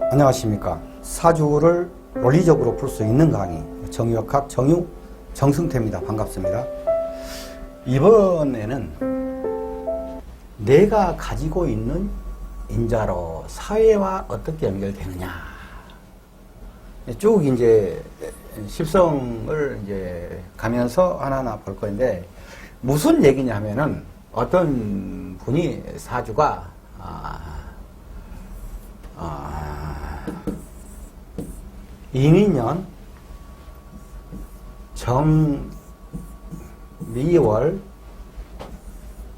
안녕하십니까. 사주를 논리적으로 풀 수 있는 강의 정유학학 정유 정승태입니다. 반갑습니다. 이번에는 내가 가지고 있는 인자로 사회와 어떻게 연결되느냐. 쭉 이제 십성을 이제 가면서 하나하나 볼 건데 무슨 얘기냐면은 어떤 분이 사주가 아, 아, 이민년 정미월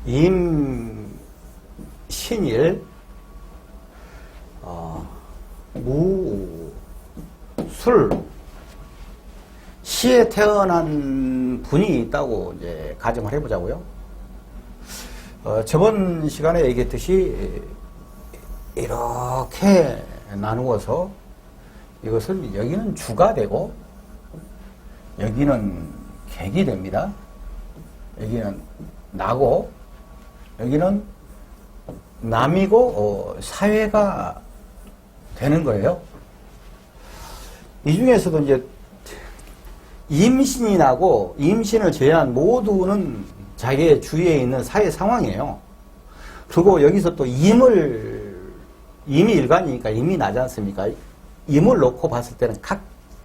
임신일 어, 무술 시에 태어난 분이 있다고 이제 가정을 해보자고요. 어, 저번 시간에 얘기했듯이 이렇게 나누어서 이것을 여기는 주가 되고 여기는 객이 됩니다. 여기는 나고 여기는 남이고 어, 사회가 되는 거예요. 이 중에서도 이제 임신이 나고 임신을 제외한 모두는 자기의 주위에 있는 사회 상황이에요. 그리고 여기서 또 임을 임이 일간이니까 임이 나지 않습니까? 임을 놓고 봤을 때는 각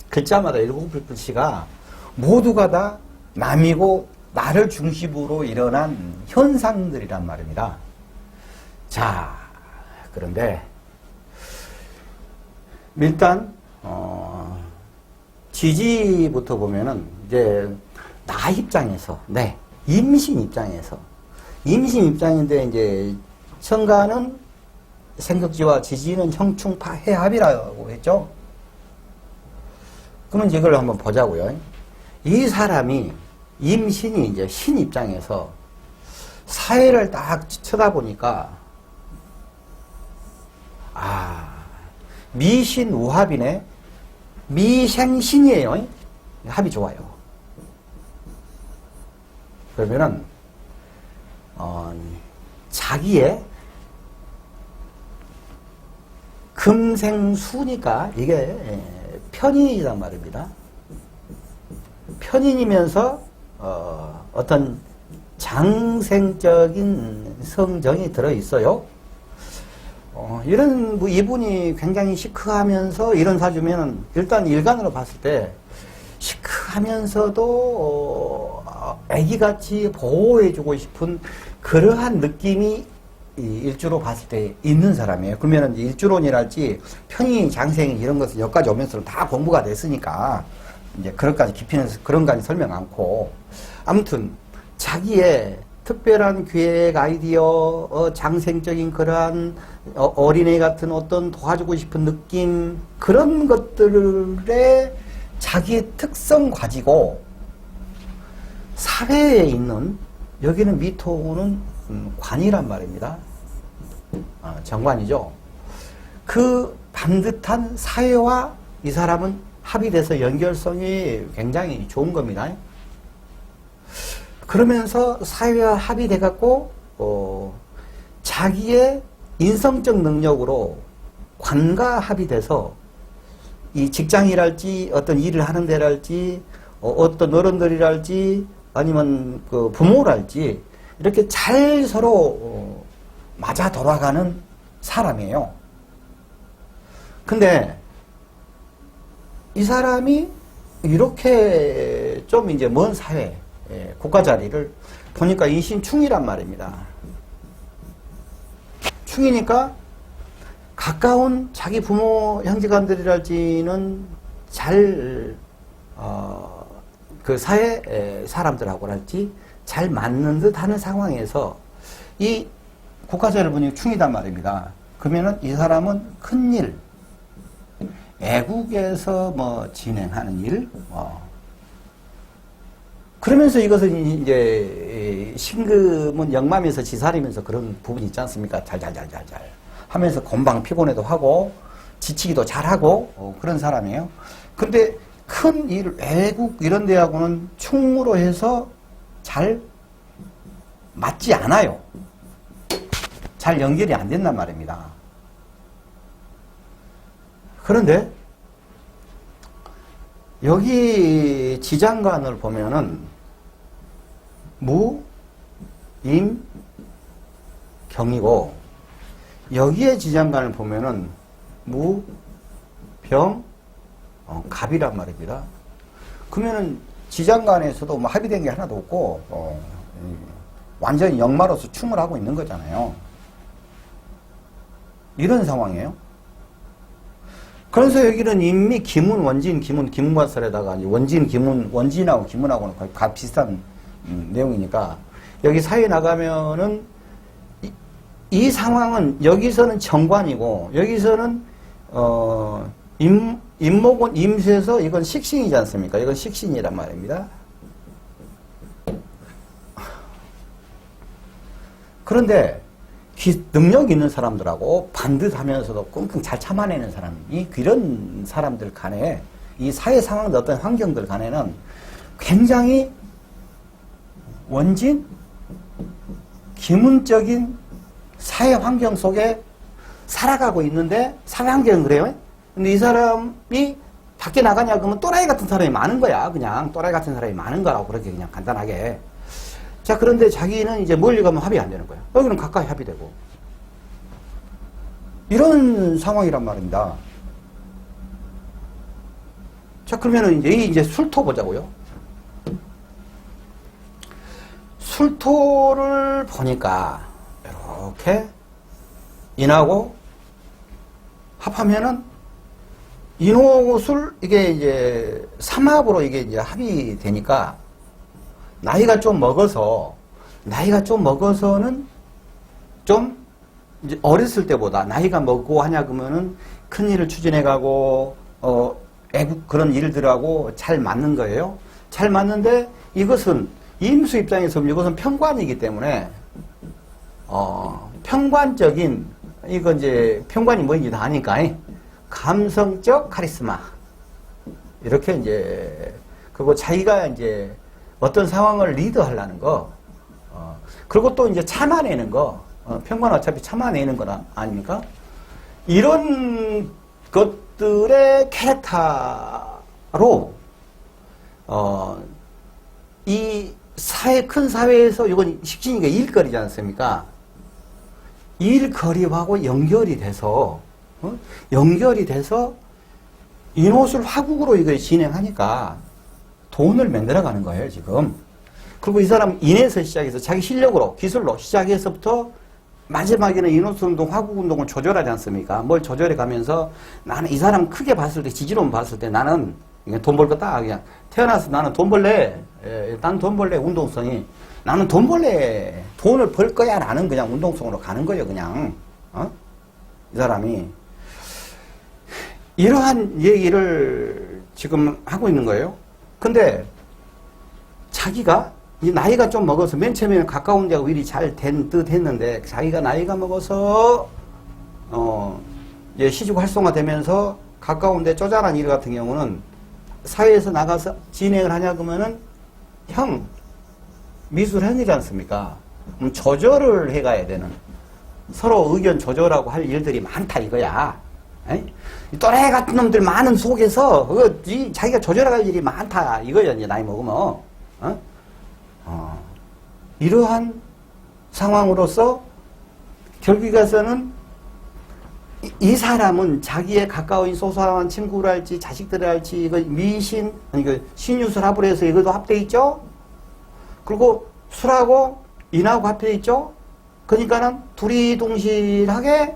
글자마다 일곱 글씨가 모두가 다 남이고 나를 중심으로 일어난 현상들이란 말입니다. 자, 그런데 일단 어, 지지부터 보면은 이제 나 입장에서 네 임신 입장에서 임신 입장인데 이제 천간은 생격지와 지지는 형충파 해합이라고 했죠. 그러면 이걸 한번 보자고요. 이 사람이 임신이 이제 신 입장에서 사회를 딱 쳐다보니까 아 미신 우합이네 미생신이에요. 합이 좋아요. 그러면은 어, 자기의 금생수니까 이게 편인이란 말입니다. 편인이면서 어, 어떤 장생적인 성정이 들어 있어요. 어, 이런 뭐 이분이 굉장히 시크하면서 이런 사주면은 일단 일간으로 봤을 때 시크하면서도 어, 애기같이 보호해주고 싶은 그러한 느낌이 이 일주로 봤을 때 있는 사람이에요. 그러면 일주론이랄지 편의 장생 이런 것을 여기까지 오면서 다 공부가 됐으니까 이제 그런까지 깊이는 그런까지 설명 않고 아무튼 자기의 특별한 기획 아이디어 어, 장생적인 그러한 어, 린애 같은 어떤 도와주고 싶은 느낌 그런 것들에 자기의 특성 가지고 사회에 있는 여기는 미토는 음, 관이란 말입니다. 아, 정관이죠. 그 반듯한 사회와 이 사람은 합의돼서 연결성이 굉장히 좋은 겁니다. 그러면서 사회와 합의돼 갖고 어, 자기의 인성적 능력으로 관과 합의돼서 이 직장이랄지 어떤 일을 하는 데랄지 어, 떤 어른들이랄지 아니면 그 부모랄지 이렇게 잘 서로 어, 맞아 돌아가는 사람이에요. 근데 이 사람이 이렇게 좀 이제 먼 사회, 예, 국가 자리를 보니까 인신충이란 말입니다. 충이니까 가까운 자기 부모 형제간들이랄지는 잘, 어, 그 사회 사람들하고랄지 잘 맞는 듯 하는 상황에서 이 국가자를 보니 충이단 말입니다. 그러면은 이 사람은 큰 일, 애국에서 뭐 진행하는 일, 뭐. 그러면서 이것은 이제 신금은 영맘에서 지살이면서 그런 부분이 있지 않습니까? 잘잘잘잘잘 하면서 건방 피곤해도 하고 지치기도 잘하고 어, 그런 사람이에요. 근데 큰 일, 애국 이런 데하고는 충으로 해서 잘 맞지 않아요. 잘 연결이 안 된단 말입니다. 그런데 여기 지장간을 보면은 무, 임, 경이고 여기에 지장간을 보면은 무, 병, 어, 갑이란 말입니다. 그러면은 지장 간에서도 뭐 합의된 게 하나도 없고 어, 이, 완전히 역마로서 충을 하고 있는 거잖아요. 이런 상황이에요. 그래서 여기는 이미 기문, 원진, 기문과설에다가 이제 원진, 기문, 원진하고 기문하고는 거의 가 비슷한 음, 내용이니까 여기 사이에 나가면은 이, 이 상황은 여기서는 정관이고 여기서는 어 임, 임목은 임수에서 이건 식신이지 않습니까? 이건 식신이란 말입니다. 그런데 기- 능력 있는 사람들하고 반듯하면서도 끙끙 잘 참아내는 사람 이 이런 사람들 간에 이 사회 상황 어떤 환경들 간에는 굉장히 원진 기문적인 사회 환경 속에 살아가고 있는데 사회 환경은 그래요. 근데 이 사람이 밖에 나가냐 그러면 또라이 같은 사람이 많은 거야. 그냥 또라이 같은 사람이 많은 거라고 그렇게 그냥 간단하게. 자, 그런데 자기는 이제 멀리 가면 합의 안 되는 거야. 여기는 가까이 합의되고. 이런 상황이란 말입니다. 자, 그러면은 이제, 이 이제 술토 보자고요. 술토를 보니까, 이렇게, 인하고 합하면은, 인호고 술, 이게 이제, 삼합으로 이게 이제 합의되니까, 나이가 좀 먹어서 나이가 좀 먹어서는 좀 이제 어렸을 때보다 나이가 먹고 하냐 그러면은 큰 일을 추진해 가고 어 애국 그런 일들하고 잘 맞는 거예요. 잘 맞는데 이것은 임수 입장에서 보면 이것은 평관이기 때문에 어 평관적인 이거 이제 평관이 뭔지 다 아니까 감성적 카리스마 이렇게 이제 그리고 자기가 이제 어떤 상황을 리드하려는 거, 어, 그리고 또 이제 참아내는 거, 어, 평관 어차피 참아내는 거 아닙니까? 이런 것들의 캐릭터로, 어, 이 사회, 큰 사회에서 이건 식신이가 일거리지 않습니까? 일거리하고 연결이 돼서, 어? 연결이 돼서 인호술 화국으로 이거 진행하니까 돈을 만들어가는 거예요, 지금. 그리고 이 사람 인에서 시작해서 자기 실력으로, 기술로 시작해서부터 마지막에는 인호수 운동, 화국 운동을 조절하지 않습니까? 뭘 조절해 가면서 나는 이 사람 크게 봤을 때, 지지로만 봤을 때 나는 돈 벌 거다. 그냥 태어나서 나는 돈 벌래. 예, 나는 돈 벌래. 운동성이. 나는 돈 벌래. 돈을 벌 거야. 나는 그냥 운동성으로 가는 거예요, 그냥. 어? 이 사람이. 이러한 얘기를 지금 하고 있는 거예요. 근데 자기가 이 나이가 좀 먹어서 맨 처음에는 가까운 데가 일이 잘 된 듯 했는데 자기가 나이가 먹어서 어 이제 시집 활성화되면서 가까운 데 쪼잔한 일 같은 경우는 사회에서 나가서 진행을 하냐 그러면은 형 미술형이지 않습니까? 조절을 해가야 되는 서로 의견 조절하고 할 일들이 많다 이거야. 또래 같은 놈들 많은 속에서 이 자기가 조절할 일이 많다 이거야 이제 나이 먹으면 어? 어. 이러한 상황으로서 결국에 가서는 이, 이 사람은 자기의 가까운 소소한 친구를 할지 자식들을 할지 이거 미신 아니 그 신유술 합을 해서 이것도 합돼 있죠. 그리고 술하고 인하고 합돼 있죠. 그러니까는 둘이 동실하게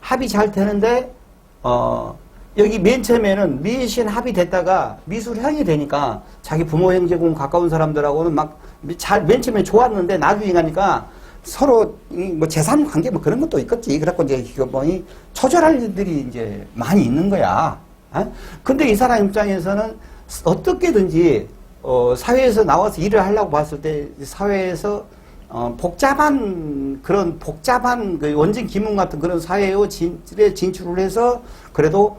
합이 잘 되는데 어, 여기 맨 처음에는 미신 합이 됐다가 미술형이 되니까 자기 부모 형제공 가까운 사람들하고는 막 잘 맨 처음에 좋았는데 나중에 가니까 서로 이뭐 재산 관계 뭐 그런 것도 있겠지. 그래갖고 이제 이거 뭐이 초절할 일들이 이제 많이 있는 거야. 어? 근데 이 사람 입장에서는 어떻게든지 어, 사회에서 나와서 일을 하려고 봤을 때 사회에서 어, 복잡한 그런 복잡한 그 원진 기문 같은 그런 사회에 진출에 진출을 해서 그래도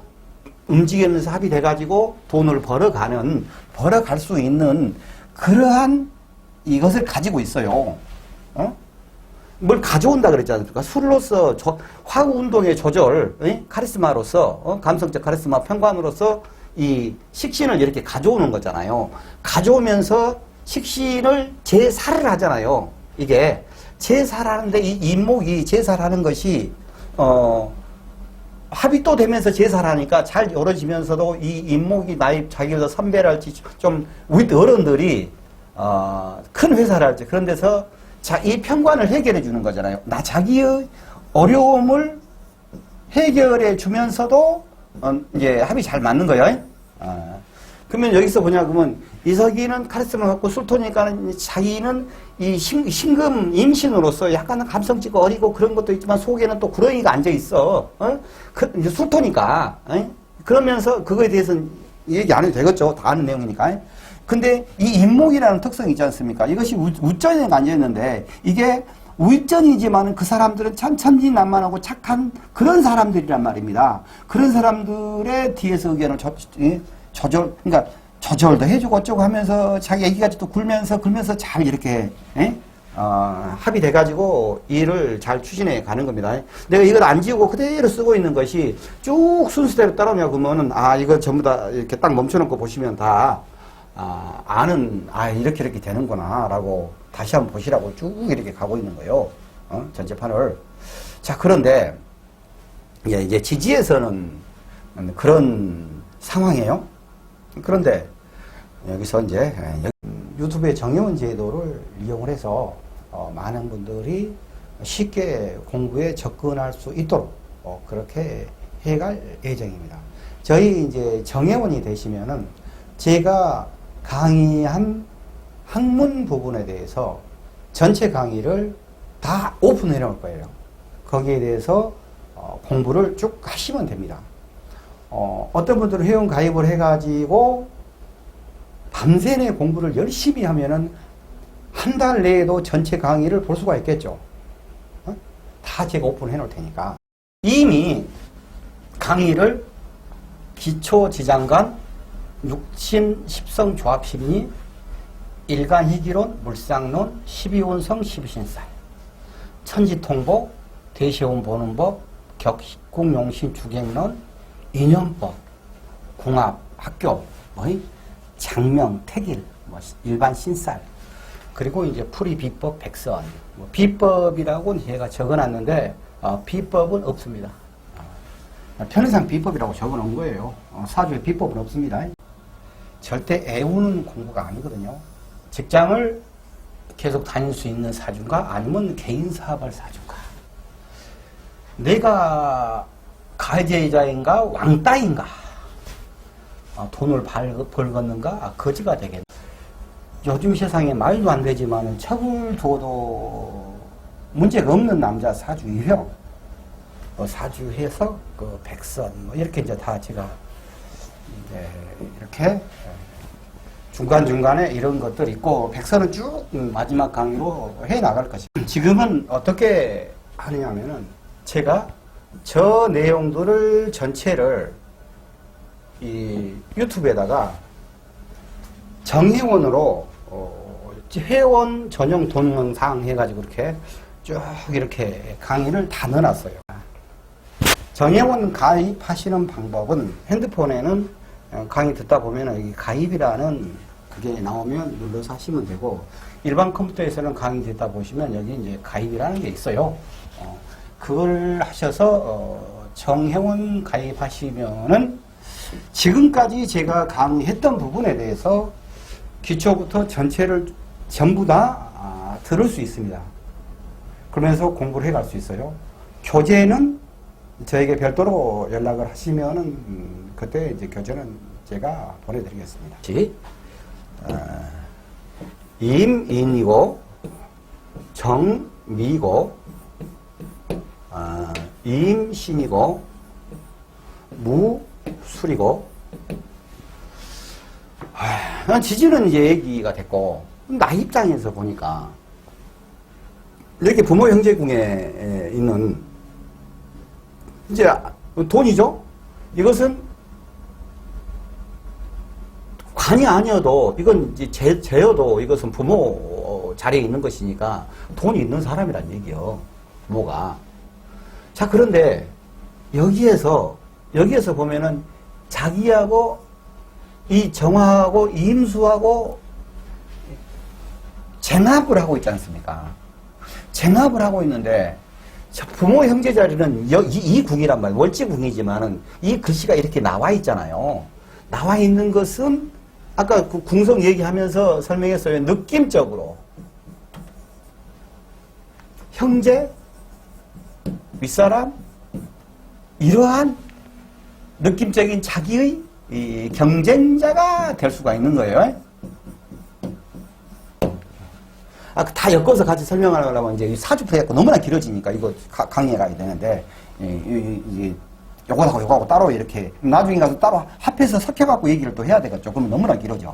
움직이면서 합의돼 가지고 돈을 벌어가는 벌어갈 수 있는 그러한 이것을 가지고 있어요. 어? 뭘 가져온다 그랬지 않습니까? 술로서 저, 화우 운동의 조절, 예? 카리스마로서, 어? 감성적 카리스마 평관으로서 이 식신을 이렇게 가져오는 거잖아요. 가져오면서 식신을 제사를 하잖아요. 이게 제사를 하는데 이 인목이 제사를 하는 것이 어 합이 또 되면서 제사를 하니까 잘 이루어지면서도 이 인목이 나이 자기보다 선배를 할지 좀 윗 어른들이 어, 큰 회사를 할지 그런 데서 자, 이 평관을 해결해 주는 거잖아요. 나 자기의 어려움을 해결해 주면서도 어, 이제 합이 잘 맞는 거예요. 아. 그러면 여기서 뭐냐 그러면 이석이는 카리스마 갖고 술토니까는 자기는 이 신, 신금 임신으로서 약간 감성적 어리고 그런 것도 있지만 속에는 또 구렁이가 앉아 있어. 어? 그, 술토니까. 어? 그러면서 그거에 대해서는 얘기 안 해도 되겠죠. 다 아는 내용이니까. 근데 이 인목이라는 특성이 있지 않습니까? 이것이 우, 우전에 앉아 있는데 이게 우전이지만은 그 사람들은 참 천진난만하고 착한 그런 사람들이란 말입니다. 그런 사람들의 뒤에서 의견을 저, 예, 조절, 그러니까 조절도 해주고 어쩌고 하면서 자기 얘기까지 또 굴면서 굴면서 잘 이렇게 예? 어, 합의돼가지고 일을 잘 추진해 가는 겁니다. 내가 이걸 안 지우고 그대로 쓰고 있는 것이 쭉 순서대로 따라오냐 그러면은 아 이거 전부 다 이렇게 딱 멈춰놓고 보시면 다 아, 아는 아 이렇게 이렇게 되는구나라고 다시 한번 보시라고 쭉 이렇게 가고 있는 거예요. 어? 전체판을. 자 그런데 예, 이제 지지에서는 그런 상황이에요. 그런데 여기서 이제 유튜브의 정의원 제도를 이용을 해서 어, 많은 분들이 쉽게 공부에 접근할 수 있도록 어, 그렇게 해갈 예정입니다. 저희 이제 정회원이 되시면은 제가 강의한 학문 부분에 대해서 전체 강의를 다 오픈해 놓을 거예요. 거기에 대해서 어, 공부를 쭉 하시면 됩니다. 어, 어떤 분들은 회원 가입을 해가지고 밤새 내 공부를 열심히 하면은 한 달 내에도 전체 강의를 볼 수가 있겠죠. 어? 다 제가 오픈해 놓을 테니까. 이미 강의를 기초 지장간, 육신 십성 조합 심리, 일간 희기론, 물상론, 십이운성 십이신살, 천지통복, 대시온 보는 법, 격국용신 주객론, 인연법, 궁합, 학교, 뭐이 장명, 택일, 뭐 일반 신살, 그리고 이제 풀이 비법, 백선. 뭐 비법이라고는 제가 적어놨는데 어, 비법은 없습니다. 어, 편의상 비법이라고 적어놓은 거예요. 어, 사주에 비법은 없습니다. 절대 애우는 공부가 아니거든요. 직장을 계속 다닐 수 있는 사주인가 아니면 개인 사업할 사주인가. 내가 가해자인가 왕따인가. 어, 돈을 벌, 벌겠는가? 아, 거지가 되겠네. 요즘 세상에 말도 안 되지만 둬도 문제가 없는 남자 사주 유형 어, 사주해서 그 백선 뭐 이렇게 이제 다 제가 이제 이렇게 중간 중간에 이런 것들 있고 백선은 쭉 마지막 강의로 해 나갈 것입니다. 지금은 어떻게 하느냐면은 제가 저 내용들을 전체를 이 유튜브에다가 정회원으로 어, 회원 전용 동영상 해가지고 이렇게 쭉 이렇게 강의를 다 넣어놨어요. 정회원 가입하시는 방법은 핸드폰에는 어, 강의 듣다 보면 여기 가입이라는 그게 나오면 눌러서 하시면 되고 일반 컴퓨터에서는 강의 듣다 보시면 여기 이제 가입이라는 게 있어요. 어, 그걸 하셔서 어, 정회원 가입하시면은 지금까지 제가 강의했던 부분에 대해서 기초부터 전체를 전부 다 아, 들을 수 있습니다. 그러면서 공부를 해갈 수 있어요. 교재는 저에게 별도로 연락을 하시면은 음, 그때 이제 교재는 제가 보내드리겠습니다. 아, 임인이고 정미고 아, 임신이고 무술이고 아, 난 지지는 이제 얘기가 됐고 나 입장에서 보니까 이렇게 부모 형제궁에 있는 이제 돈이죠. 이것은 관이 아니어도 이건 이제 제, 제여도 이것은 부모 어, 자리에 있는 것이니까 돈이 있는 사람이란 얘기요. 부모가. 자, 그런데 여기에서, 여기에서 보면은 자기하고 이 정화하고 이 임수하고 쟁합을 하고 있지 않습니까? 쟁합을 하고 있는데 저 부모 형제 자리는 여- 이, 이 궁이란 말이에요. 월지궁이지만은 이 글씨가 이렇게 나와 있잖아요. 나와 있는 것은 아까 그 궁성 얘기하면서 설명했어요. 느낌적으로 형제, 윗사람 이러한 느낌적인 자기의 이 경쟁자가 될 수가 있는 거예요. 아, 다 엮어서 같이 설명하려면 이제 사주표 갖고 너무나 길어지니까 이거 가- 강의해 가야 되는데, 이, 이, 이, 요거하고 요거하고 따로 이렇게, 나중에 가서 따로 합해서 섞여갖고 얘기를 또 해야 되겠죠. 그러면 너무나 길어져.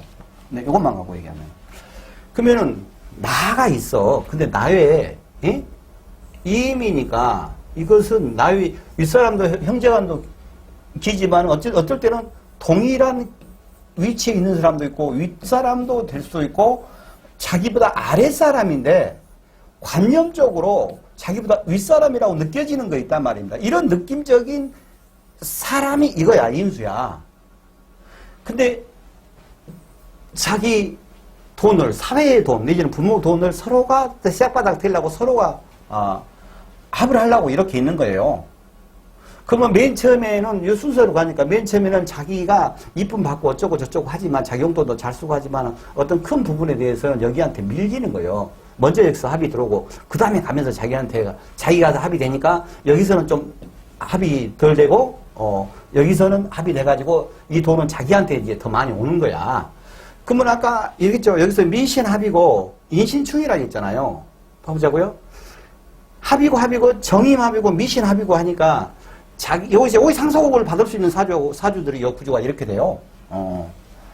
근데 요것만 갖고 얘기하면. 그러면은, 나가 있어. 근데 나외에, 예? 이임이니까 이것은 나위, 윗사람도 형제간도 기지만 어쩔, 어떨 때는 동일한 위치에 있는 사람도 있고, 윗사람도 될 수도 있고, 자기보다 아랫사람인데 관념적으로 자기보다 윗사람이라고 느껴지는 거 있단 말입니다. 이런 느낌적인 사람이 이거야, 인수야. 근데 자기 돈을, 사회의 돈, 내지는 부모 돈을 서로가 시작바닥 들려고 서로가, 아, 합을 하려고 이렇게 있는 거예요. 그러면 맨 처음에는 이 순서로 가니까 맨 처음에는 자기가 이쁨 받고 어쩌고 저쩌고 하지만 자기 용돈도 잘 쓰고 하지만 어떤 큰 부분에 대해서는 여기한테 밀리는 거예요. 먼저 여기서 합이 들어오고 그 다음에 가면서 자기한테 자기가 다 합이 되니까 여기서는 좀 합이 덜 되고 어 여기서는 합이 돼가지고 이 돈은 자기한테 이제 더 많이 오는 거야. 그러면 아까 얘기했죠. 여기서 미신 합이고 인신충이라 했잖아요. 봐보자고요. 합이고 합이고 정임 합이고 미신 합이고 하니까 자기 여기서 여기 상속을 받을 수 있는 사주 사주들이 여 구조가 이렇게 돼요. 어,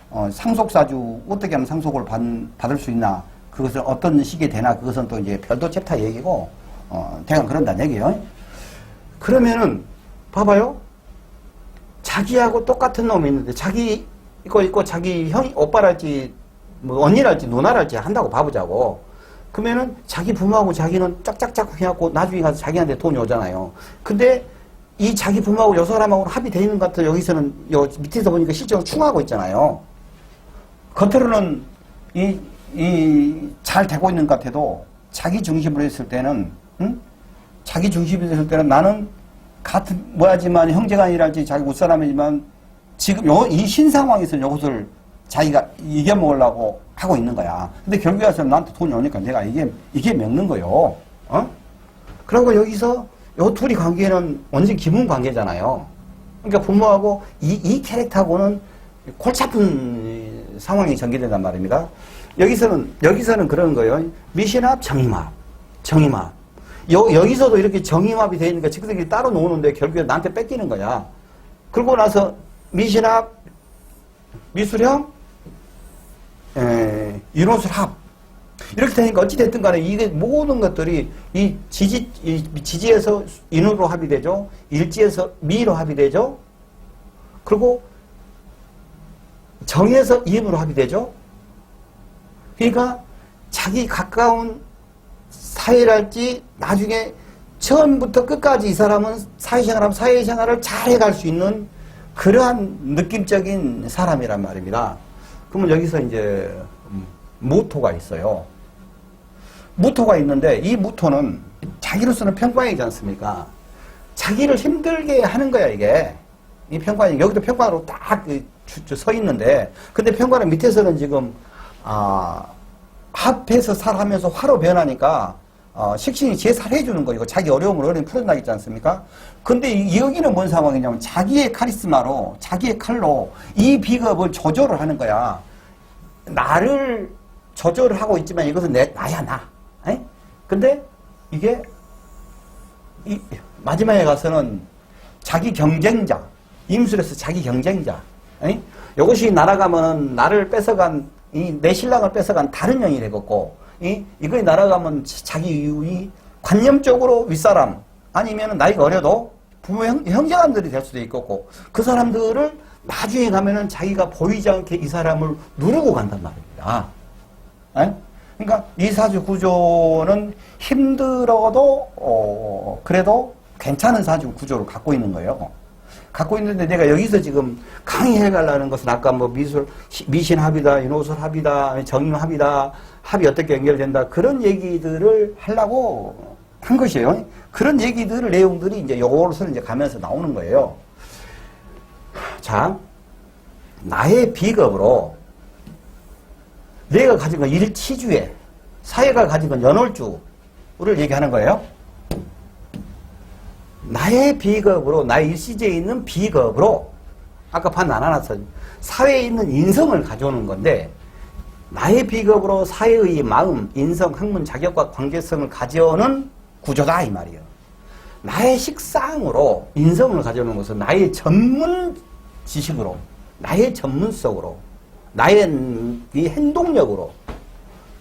어, 상속 사주 어떻게 하면 상속을 받, 받을 수 있나 그것을 어떤 시기에 되나 그것은 또 이제 별도 챕터 얘기고 어, 대강 그런다는 얘기예요. 그러면은 봐봐요. 자기하고 똑같은 놈이 있는데 자기 이거 있고 자기 형 오빠랄지 뭐 언니랄지 누나랄지 한다고 봐보자고. 그러면은 자기 부모하고 자기는 짝짝짝 해갖고 나중에 가서 자기한테 돈이 오잖아요. 근데 이 자기 부모하고 요 사람하고 합의되어 있는 것 같아 여기서는 요 밑에서 보니까 실제로 충하고 있잖아요. 겉으로는 이, 이, 잘 되고 있는 것 같아도 자기 중심으로 했을 때는, 응? 자기 중심으로 했을 때는 나는 같은, 뭐야지만 형제가 아니랄지 자기 웃사람이지만 지금 요, 이 신상황에서 이것을 자기가 이겨먹으려고 하고 있는 거야. 근데 와서 나한테 돈이 오니까 내가 이게, 이게 먹는 거요. 어? 그리고 여기서 요 둘이 관계는 완전 기분 관계잖아요. 그러니까 부모하고 이, 이 캐릭터하고는 골치 아픈 상황이 전개된단 말입니다. 여기서는, 여기서는 그런 거예요. 미신합, 정임합. 정임합. 여, 여기서도 이렇게 정임합이 되어 있으니까 직들끼리 따로 노는데 결국에 나한테 뺏기는 거야. 그러고 나서 미신합, 미술형, 에, 인호술 합. 이렇게 되니까 어찌됐든 간에 이게 모든 것들이 이 지지, 이 지지에서 인으로 합이 되죠. 일지에서 미로 합이 되죠. 그리고 정에서 이음으로 합이 되죠. 그러니까 자기 가까운 사회랄지 나중에 처음부터 끝까지 이 사람은 사회생활하면 사회생활을 잘 해갈 수 있는 그러한 느낌적인 사람이란 말입니다. 그러면 여기서 이제 음, 무토가 있어요. 무토가 있는데 이 무토는 자기로서는 평관이지 않습니까? 자기를 힘들게 하는 거야 이게. 이 평관이 여기도 평관으로 딱 서 있는데 근데 평관은 밑에서는 지금 아 합해서 살하면서 화로 변하니까 어, 식신이 제살해 주는 거 이거 자기 어려움을 어려움 풀어나겠지 않습니까? 근데 이- 여기는 뭔 상황이냐면 자기의 카리스마로 자기의 칼로 이 비겁을 조절을 하는 거야. 나를 조절을 하고 있지만 이것은 내 나야 나. 에? 근데 이게 이 마지막에 가서는 자기 경쟁자 임술에서 자기 경쟁자. 에? 이것이 날아가면 나를 뺏어간 이 내 신랑을 뺏어간 다른 영이 되겠고 이 이거에 날아가면 자기 이 관념적으로 윗사람 아니면 나이가 어려도 부모 형, 형제간들이 될 수도 있겠고 그 사람들을 나중에 가면은 자기가 보이지 않게 이 사람을 누르고 간단 말입니다. 에? 그러니까 이사주 구조는 힘들어도 어, 그래도 괜찮은 사주 구조를 갖고 있는 거예요. 갖고 있는데 내가 여기서 지금 강의해 가려는 것은 아까 뭐 미술 시- 미신 합이다, 인호술 합이다, 정임 합이다, 합이 어떻게 연결된다 그런 얘기들을 하려고 한 것이에요. 그런 얘기들 내용들이 이제 요것을 이제 가면서 나오는 거예요. 자, 나의 비겁으로 내가 가진 건 일치주에 사회가 가진 건 연월주를 얘기하는 거예요. 나의 비겁으로 나의 일시제에 있는 비겁으로 아까 판안 하나서 사회에 있는 인성을 가져오는 건데 나의 비겁으로 사회의 마음, 인성, 학문, 자격과 관계성을 가져오는 구조다 이 말이에요. 나의 식상으로 인성을 가져오는 것은 나의 전문 지식으로, 나의 전문성으로, 나의 이 행동력으로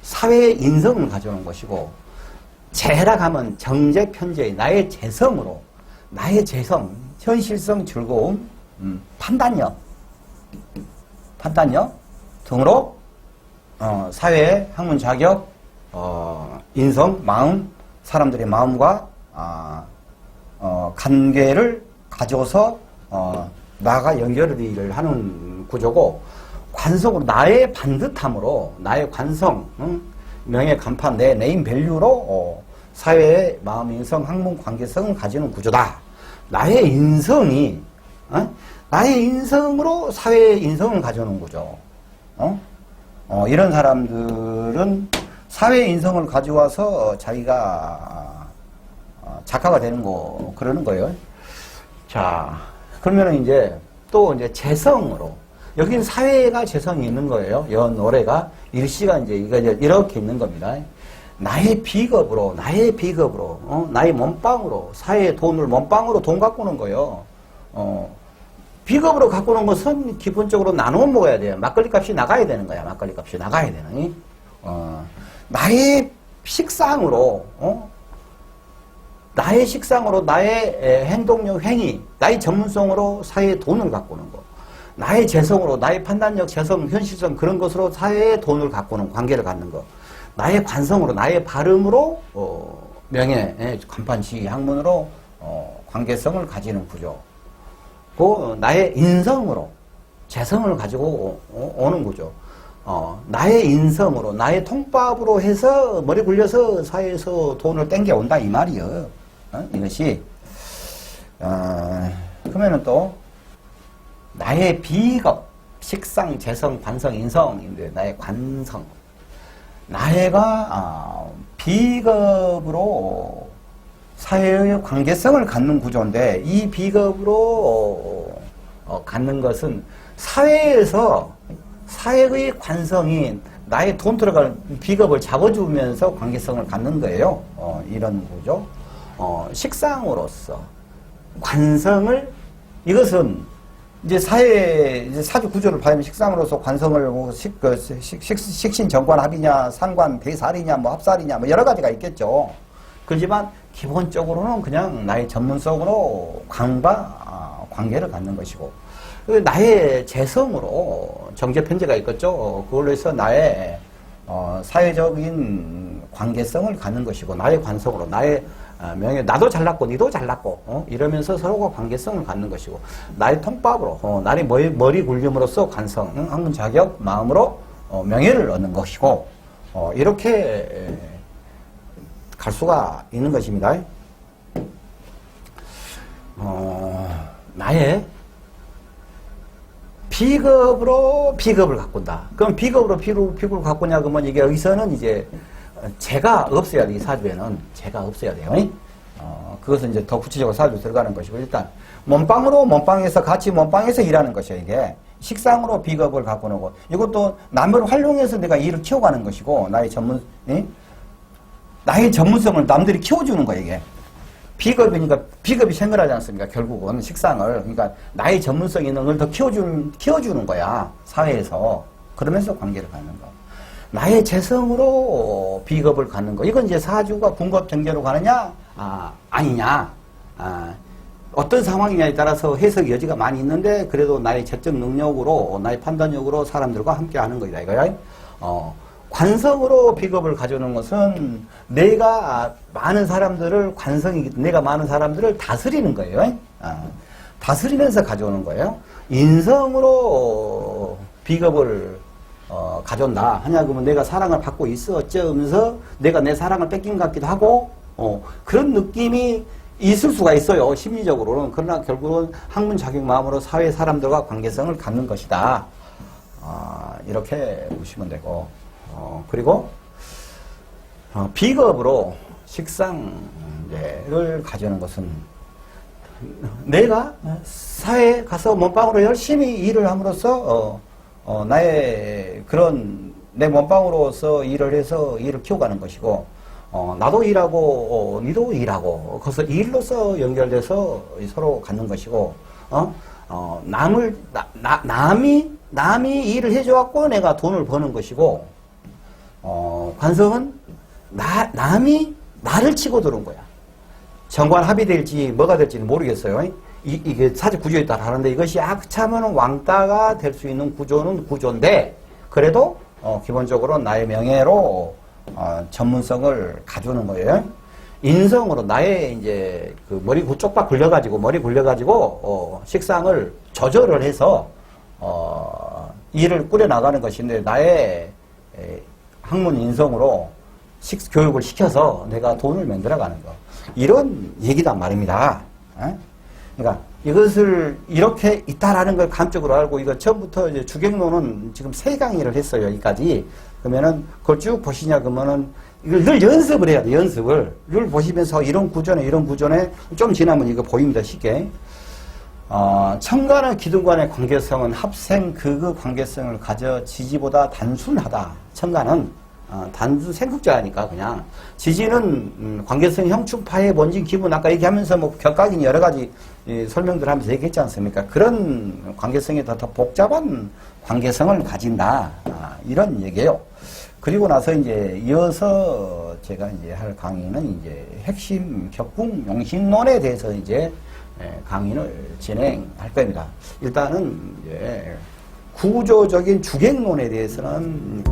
사회의 인성을 가져오는 것이고 재락하면 정제 편제의 나의 재성으로 나의 재성, 현실성, 즐거움, 음, 판단력, 판단력 등으로 어, 사회, 학문 자격, 어, 인성, 마음, 사람들의 마음과 아, 어, 관계를 가져서 어, 나가 연결을 하는 구조고 관성으로 나의 반듯함으로 나의 관성, 응? 명예 간판, 내 네임 밸류로 어, 사회의 마음, 인성, 학문, 관계성을 가지는 구조다. 나의 인성이 어? 나의 인성으로 사회의 인성을 가져오는 구조. 어? 어, 이런 사람들은 사회 인성을 가져와서 자기가 어, 작가가 되는 거 그러는 거예요. 자, 그러면은 이제 또 이제 재성으로 여기는 사회가 재성이 있는 거예요. 연 올해가 일시가 이제 이거 이렇게 있는 겁니다. 나의 비겁으로 나의 비겁으로 어? 나의 몸빵으로 사회의 돈을 몸빵으로 돈 갖고 오는 거예요. 어, 비겁으로 갖고 오는 것은 기본적으로 나눠 먹어야 돼요. 막걸리 값이 나가야 되는 거야. 막걸리 값이 나가야 되는. 어, 나의 식상으로, 어? 나의 식상으로 나의 에, 행동력, 행위, 나의 전문성으로 사회에 돈을 갖고 오는 거. 나의 재성으로, 나의 판단력, 재성, 현실성 그런 것으로 사회에 돈을 갖고 오는 관계를 갖는 거. 나의 관성으로, 나의 발음으로 어, 명예, 예, 간판, 시위, 학문으로 어, 관계성을 가지는 구조. 그 나의 인성으로 재성을 가지고 오- 오는 거죠. 어, 나의 인성으로 나의 통밥으로 해서 머리 굴려서 사회에서 돈을 땡겨 온다 이 말이요. 어? 이것이 어, 그러면은 또 나의 비겁 식상 재성 관성 인성인데 나의 관성 나애가 아, 비겁으로 사회의 관계성을 갖는 구조인데 이 비겁으로 어, 갖는 것은 사회에서 사회의 관성이 나의 돈 들어갈 비겁을 잡아주면서 관계성을 갖는 거예요. 어, 이런 구조. 어, 식상으로서 관성을 이것은 이제 사회 이제 사주 구조를 봐면 식상으로서 관성을 뭐 식, 그, 식, 식, 식신 정관 합이냐 상관 대살이냐 뭐 합살이냐 뭐 여러 가지가 있겠죠. 그렇지만 기본적으로는 그냥 나의 전문성으로 관과 아, 관계를 갖는 것이고 그 나의 재성으로 정제 편제가 있겠죠. 그걸로 해서 나의 어, 사회적인 관계성을 갖는 것이고 나의 관성으로 나의 아, 명예 나도 잘났고 니도 잘났고 어? 이러면서 서로가 관계성을 갖는 것이고 나의 통밥으로 어, 나의 머리, 머리 굴림으로써 관성, 응? 학문 자격, 마음으로 어, 명예를 얻는 것이고 어, 이렇게 에, 갈 수가 있는 것입니다. 어, 나의 비겁으로 비겁을 가꾼다. 그럼 비겁으로 비겁, 비겁을 가꾸냐 그러면 이게 여기서는 이제 제가 없어야 돼. 이 사주에는 제가 없어야 돼요. 어, 그것은 이제 더 구체적으로 사주 들어가는 것이고 일단 몸빵으로 몸빵에서 같이 몸빵에서 일하는 것이에요. 이게 식상으로 비겁을 갖고 오고 이것도 남을 활용해서 내가 일을 키워가는 것이고 나의 전문 예? 나의 전문성을 남들이 키워주는 거예요. 이게 비겁이니까 비겁이 생겨나지 않습니까? 결국은 식상을 그러니까 나의 전문성 있는 걸 더 키워주는 키워주는 거야 사회에서 그러면서 관계를 갖는 거. 나의 재성으로 비겁을 갖는 거. 이건 이제 사주가 분급 경제로 가느냐 아 아니냐 아, 어떤 상황이냐에 따라서 해석 여지가 많이 있는데 그래도 나의 재적 능력으로 나의 판단력으로 사람들과 함께 하는 거다 이거야. 어 관성으로 비겁을 가져오는 것은 내가 많은 사람들을 관성이 내가 많은 사람들을 다스리는 거예요. 아, 다스리면서 가져오는 거예요. 인성으로 비겁을 어, 가져온다 하냐 그러면 내가 사랑을 받고 있어 어쩌면서 내가 내 사랑을 뺏긴 것 같기도 하고 어, 그런 느낌이 있을 수가 있어요 심리적으로는 그러나 결국은 학문 자격 마음으로 사회 사람들과 관계성을 갖는 것이다 아, 이렇게 보시면 되고 어, 그리고 어, 비겁으로 식상을 가져오는 것은 내가 사회에 가서 몸빵으로 열심히 일을 함으로써 어, 어, 나의 그런 내 몸빵으로서 일을 해서 일을 키워가는 것이고 어, 나도 일하고 어, 니도 일하고 그래서 일로서 연결돼서 서로 갖는 것이고 어? 어, 남을 나, 나- 남이 남이 일을 해줘갖고 내가 돈을 버는 것이고 어, 관성은 나, 남이 나를 치고 들어온 거야. 정관 합의될지 뭐가 될지는 모르겠어요. 이, 이게 사실 구조에 따라 하는데 이것이 악차면 왕따가 될 수 있는 구조는 구조인데 그래도 어, 기본적으로 나의 명예로 어, 전문성을 가져오는 거예요. 인성으로 나의 이제 그 머리 쪽박 굴려가지고 머리 굴려가지고 어, 식상을 조절을 해서 어, 일을 꾸려 나가는 것인데 나의 에, 학문 인성으로 식, 교육을 시켜서 내가 돈을 만들어가는 거. 이런 얘기단 말입니다. 에? 그러니까 이것을 이렇게 있다라는 걸 감적으로 알고 이거 처음부터 이제 주객론은 지금 세 강의를 했어요. 여기까지. 그러면은 그걸 쭉 보시냐 그러면은 이걸 늘 연습을 해야 돼. 연습을. 늘 보시면서 이런 구조네 이런 구조네 좀 지나면 이거 보입니다. 쉽게. 어, 청간의 기둥간의 관계성은 합생 극의 관계성을 가져 지지보다 단순하다. 청간은 어, 단순 생극자니까 그냥 지지는 음, 관계성 형충파의 원진 기분 아까 얘기하면서 뭐 격각인 여러 가지 이, 설명들 하면서 얘기했지 않습니까? 그런 관계성이 더, 더 복잡한 관계성을 가진다 아, 이런 얘기예요. 그리고 나서 이제 이어서 제가 이제 할 강의는 이제 핵심 격궁 용신론에 대해서 이제 예, 강의를 진행할 겁니다. 일단은 구조적인 주객론에 대해서는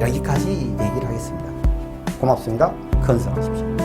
여기까지 얘기를 하겠습니다. 고맙습니다. 건승하십시오.